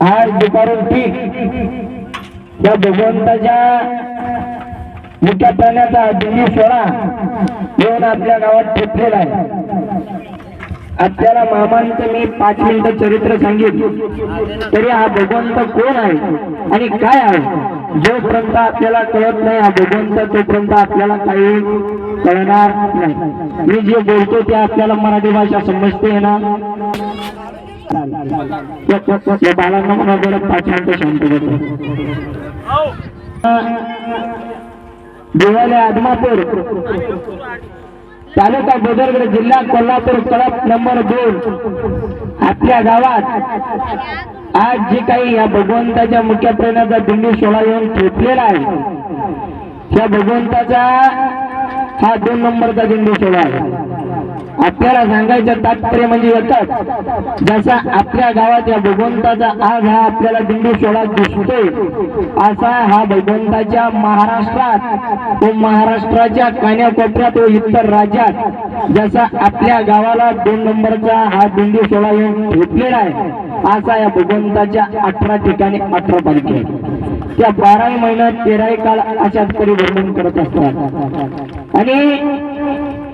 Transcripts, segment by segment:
आज दुपारून ठीक. या भगवंताच्या मोठ्या प्राण्याचा दिल्ली सोळा येऊन आपल्या गावात ठेपलेला आहे. आपल्याला मामांचं मी पाच मिनिटं चरित्र सांगितलं. तरी हा भगवंत कोण आहे आणि काय आहे? जोपर्यंत आपल्याला कळत नाही हा भगवंत तोपर्यंत आपल्याला काही कळणार नाही. मी जे बोलतो ते आपल्याला मराठी भाषा समजते ना? या- बाळांना म्हणा बरं पाच मिनिटं शांत करतो देवालय आदमापूर. तालुका बदरगड जिल्हा कोल्हापूर कळप नंबर दोन. आपल्या गावात आज जे काही या भगवंताच्या मुख्य प्रेरणाचा दिंडी सोहळा येऊन ठेपलेला आहे त्या भगवंताचा हा दोन नंबरचा दिंडी सोहळा आहे. आपल्याला सांगायचं तात्पर्य म्हणजे येतात जसा आपल्या गावात या भगवंताचा आज हा आपल्याला दिंडू सोहळा दिसतोय असा हा भगवंताच्या महाराष्ट्रात व महाराष्ट्राच्या कान्याकोपऱ्यात व इतर राज्यात जसा आपल्या गावाला दोन नंबरचा हा दिंडू सोहळा येऊन घेतलेला आहे असा या भगवंताच्या अठरा ठिकाणी अठरा तारखे आहे. त्या बाराही महिन्यात तेराही काळ अशाच परिवर्तन करत असतात आणि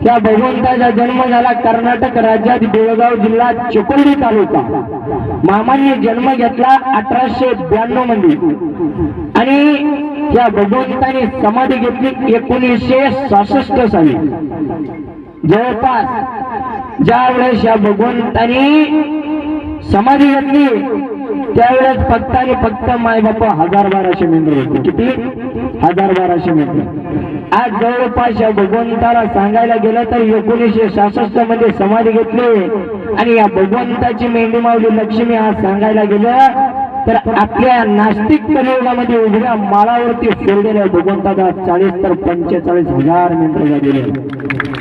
त्या भगवंताचा जन्म झाला कर्नाटक राज्यात बेळगाव जिल्हा चिकोली तालुका. मामांनी जन्म घेतला अठराशे ब्याण्णवमध्ये. आणि त्या भगवंताने समाधी घेतली एकोणीसशे सहासष्ट साली. जवळपास ज्या वेळेस या भगवंतानी समाधी घेतली त्यावेळेस फक्त आणि फक्त माय बापा हजार बाराशे मेंबर होते. किती? हजार बाराशे मेंबर आज जवळपास या भगवंताला सांगायला गेलं तर एकोणीसशे सहासष्टमध्ये समाधी घेतली. आणि या भगवंताची मेंढी मावली लक्ष्मी आज सांगायला गेलं तर आपल्या नास्तिक कलियुगामध्ये उघड्या माळावरती सोडलेल्या भगवंताचा चाळीस तर पंचेचाळीस हजार मेंबर झालेले